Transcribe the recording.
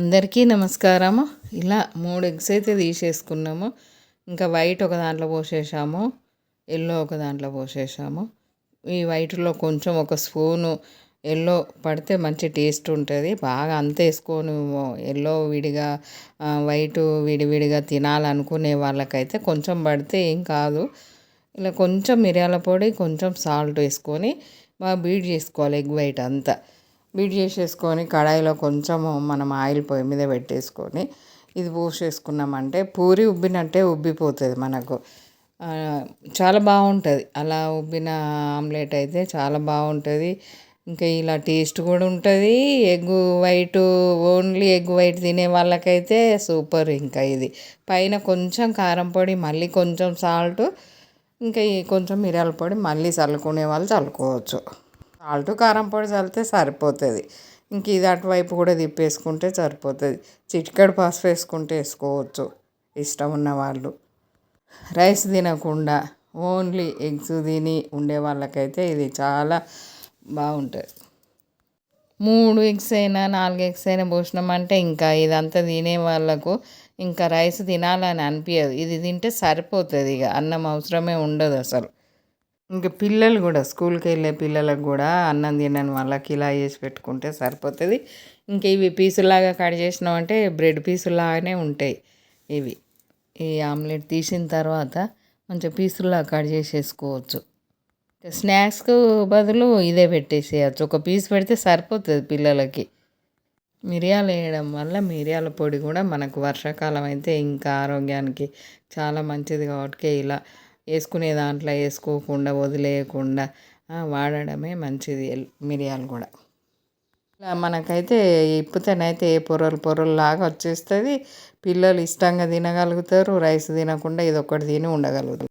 అందరికీ నమస్కారము. ఇలా మూడు ఎగ్స్ అయితే తీసేసుకున్నాము. ఇంకా వైట్ ఒక దాంట్లో పోసేసాము. ఎల్లో ఒక దాంట్లో పోసేసాము. ఈ వైట్లో కొంచెం ఒక స్పూను ఎల్లో పడితే మంచి టేస్ట్ ఉంటుంది. బాగా అంత వేసుకొని. ఎల్లో విడిగా వైట్ విడివిడిగా తినాలనుకునే వాళ్ళకైతే కొంచెం పడితే ఏం కాదు. ఇలా కొంచెం మిరియాల పొడి కొంచెం సాల్ట్ వేసుకొని బాగా బీట్ చేసుకోవాలి ఎగ్ వైట్ అంతా. బీట్ చేసేసుకొని కడాయిలో కొంచెము మనం ఆయిల్ పొయ్యి మీద పెట్టేసుకొని ఇది పోసేసుకున్నామంటే పూరి ఉబ్బినట్టే ఉబ్బిపోతుంది మనకు. చాలా బాగుంటుంది. అలా ఉబ్బిన ఆమ్లెట్ అయితే చాలా బాగుంటుంది. ఇంకా ఇలా టేస్ట్ కూడా ఉంటుంది. Egg white only egg white తినే వాళ్ళకైతే సూపర్ ఇంకా ఇది. పైన కొంచెం కారం పొడి మళ్ళీ కొంచెం సాల్ట్ ఇంకా కొంచెం మిరియాల పొడి మళ్ళీ చల్లుకునే వాళ్ళు చల్లుకోవచ్చు. సాల్ట్ కారం పొడి చల్లితే సరిపోతుంది. ఇంక ఇది అటువైపు కూడా తిప్పేసుకుంటే సరిపోతుంది. చిటికెడు పసుపు వేసుకుంటే వేసుకోవచ్చు ఇష్టం ఉన్న వాళ్ళు. రైస్ తినకుండా ఓన్లీ ఎగ్స్ తిని ఉండే వాళ్ళకైతే ఇది చాలా బాగుంటుంది. మూడు ఎగ్స్ అయినా నాలుగు ఎగ్స్ అయినా పోసినామంటే ఇంకా ఇదంతా తినే వాళ్ళకు ఇంకా రైస్ తినాలని అనిపించదు ఇది తింటే సరిపోతుంది ఇక అన్నం అవసరమే ఉండదు అసలు. ఇంకా పిల్లలు కూడా స్కూల్కి వెళ్ళే పిల్లలకు కూడా అన్నం తినని వాళ్ళకి ఇలా చేసి పెట్టుకుంటే సరిపోతుంది. ఇంకా ఇవి పీసులాగా కట్ చేసినామంటే బ్రెడ్ పీసులాగానే ఉంటాయి ఇవి. ఈ ఆమ్లెట్ తీసిన తర్వాత మంచిగా పీసులాగా కట్ చేసేసుకోవచ్చు. స్నాక్స్కు బదులు ఇదే పెట్టేసేయచ్చు. ఒక పీస్ పెడితే సరిపోతుంది పిల్లలకి. మిరియాలు వేయడం వల్ల మిరియాల పొడి కూడా మనకు వర్షాకాలం అయితే ఇంకా ఆరోగ్యానికి చాలా మంచిది. కాబట్టి ఇలా వేసుకునే దాంట్లో వేసుకోకుండా వదిలేయకుండా వాడడమే మంచిది మిరియాలు కూడా. ఇలా మనకైతే ఇప్పుతేనైతే ఏ పొరలు పొరలు లాగా వచ్చేస్తుంది. పిల్లలు ఇష్టంగా తినగలుగుతారు రైస్ తినకుండా ఇది ఒకటి తిని ఉండగలుగుతారు.